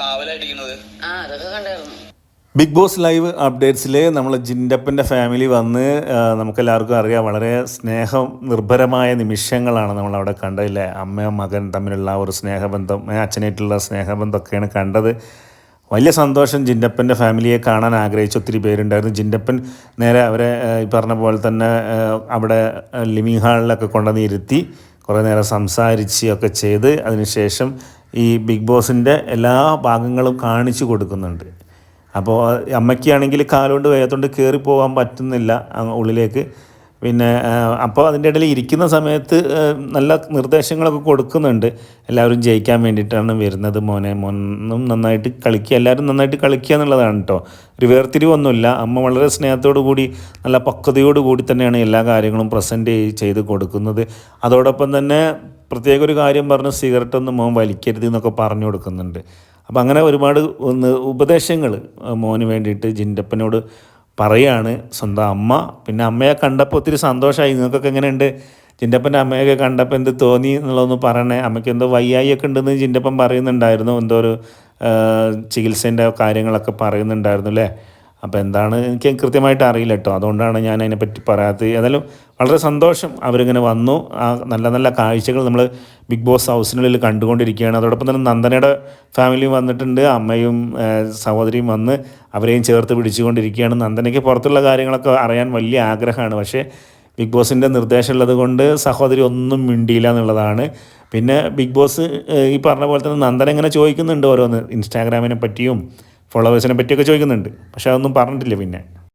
കാവലടിക്കണത് ആ അതൊക്കെ കണ്ടായിരുന്നു. ബിഗ് ബോസ് ലൈവ് അപ്ഡേറ്റ്സിൽ നമ്മൾ ജിൻഡപ്പന്റെ ഫാമിലി വന്ന് നമുക്കെല്ലാവർക്കും അറിയാം വളരെ സ്നേഹം നിർഭരമായ നിമിഷങ്ങളാണ് നമ്മൾ നമ്മളവിടെ കണ്ടതില്ലേ അമ്മയും മകൻ തമ്മിലുള്ള ആ ഒരു സ്നേഹബന്ധം അച്ഛനായിട്ടുള്ള സ്നേഹബന്ധമൊക്കെയാണ് കണ്ടത്. വലിയ സന്തോഷം ജിൻഡപ്പന്റെ ഫാമിലിയെ കാണാൻ ആഗ്രഹിച്ച ഒത്തിരി പേരുണ്ടായിരുന്നു. ജിൻഡപ്പൻ നേരെ അവരെ ഈ പറഞ്ഞ പോലെ തന്നെ അവിടെ ലിവിങ് ഹാളിലൊക്കെ കൊണ്ടുവന്ന് ഇരുത്തി കുറേ നേരം സംസാരിച്ച് ഒക്കെ ചെയ്ത് അതിനുശേഷം ഈ ബിഗ് ബോസിന്റെ എല്ലാ ഭാഗങ്ങളും കാണിച്ചു കൊടുക്കുന്നുണ്ട്. അപ്പോൾ അമ്മയ്ക്കാണെങ്കിൽ കാലുകൊണ്ട് വേഗത്തോണ്ട് കയറി പോകാൻ പറ്റുന്നില്ല ഉള്ളിലേക്ക്. പിന്നെ അപ്പോൾ അതിന്റെ ഇടയിൽ ഇരിക്കുന്ന സമയത്ത് നല്ല നിർദ്ദേശങ്ങളൊക്കെ കൊടുക്കുന്നുണ്ട്. എല്ലാവരും ജയിക്കാൻ വേണ്ടിയിട്ടാണ് വരുന്നത് മോനെ. മോനും നന്നായിട്ട് കളിക്കുക. എല്ലാവരും നന്നായിട്ട് കളിക്കുക എന്നുള്ളതാണ് കേട്ടോ ഒരു വേർതിരിവൊന്നുമില്ല. അമ്മ വളരെ സ്നേഹത്തോടു കൂടി നല്ല പക്വതയോടു കൂടി തന്നെയാണ് എല്ലാ കാര്യങ്ങളും പ്രസന്റ് ചെയ്ത് കൊടുക്കുന്നത്. അതോടൊപ്പം തന്നെ പ്രത്യേക ഒരു കാര്യം പറഞ്ഞ് സിഗരറ്റ് ഒന്നും മോൻ വലിക്കരുത് എന്നൊക്കെ പറഞ്ഞു കൊടുക്കുന്നുണ്ട്. അപ്പം അങ്ങനെ ഒരുപാട് ഒന്ന് ഉപദേശങ്ങൾ മോന് വേണ്ടിയിട്ട് ജിൻഡപ്പനോട് പറയാണ്. സ്വന്തം അമ്മ. പിന്നെ അമ്മയെ കണ്ടപ്പോൾ ഒത്തിരി സന്തോഷമായി. നിങ്ങൾക്കൊക്കെ എങ്ങനെയുണ്ട്? ജിൻഡപ്പന്റെ അമ്മയൊക്കെ കണ്ടപ്പോൾ എന്ത് തോന്നി എന്നുള്ളതൊന്ന് പറയണേ. അമ്മയ്ക്ക് എന്തോ വയ്യായി ഒക്കെ ഉണ്ടെന്ന് ജിൻഡപ്പൻ പറയുന്നുണ്ടായിരുന്നു. എന്തോ ഒരു ചികിത്സേന്റെ കാര്യങ്ങളൊക്കെ പറയുന്നുണ്ടായിരുന്നു അല്ലേ? അപ്പോൾ എന്താണ് എനിക്ക് കൃത്യമായിട്ട് അറിയില്ല കേട്ടോ. അതുകൊണ്ടാണ് ഞാൻ അതിനെപ്പറ്റി പറയാത്തത്. ഏതായാലും വളരെ സന്തോഷം അവരിങ്ങനെ വന്നു. ആ നല്ല നല്ല കാഴ്ചകൾ നമ്മൾ ബിഗ് ബോസ് ഹൗസിനുള്ളിൽ കണ്ടുകൊണ്ടിരിക്കുകയാണ്. അതോടൊപ്പം തന്നെ നന്ദനയുടെ ഫാമിലിയും വന്നിട്ടുണ്ട്. അമ്മയും സഹോദരിയും വന്ന് അവരെയും ചേർത്ത് പിടിച്ചുകൊണ്ടിരിക്കുകയാണ്. നന്ദനയ്ക്ക് പുറത്തുള്ള കാര്യങ്ങളൊക്കെ അറിയാൻ വലിയ ആഗ്രഹമാണ്. പക്ഷേ ബിഗ് ബോസിന്റെ നിർദ്ദേശം ഉള്ളത് കൊണ്ട് സഹോദരി ഒന്നും മിണ്ടിയില്ല എന്നുള്ളതാണ്. പിന്നെ ബിഗ് ബോസ് ഈ പറഞ്ഞ പോലെ തന്നെ നന്ദന ഇങ്ങനെ ചോദിക്കുന്നുണ്ട് ഓരോന്ന്. ഇൻസ്റ്റാഗ്രാമിനെ പറ്റിയും ഫോളോവേഴ്സിനെ പറ്റിയൊക്കെ ചോദിക്കുന്നുണ്ട്. പക്ഷേ അതൊന്നും പറഞ്ഞിട്ടില്ല പിന്നെ.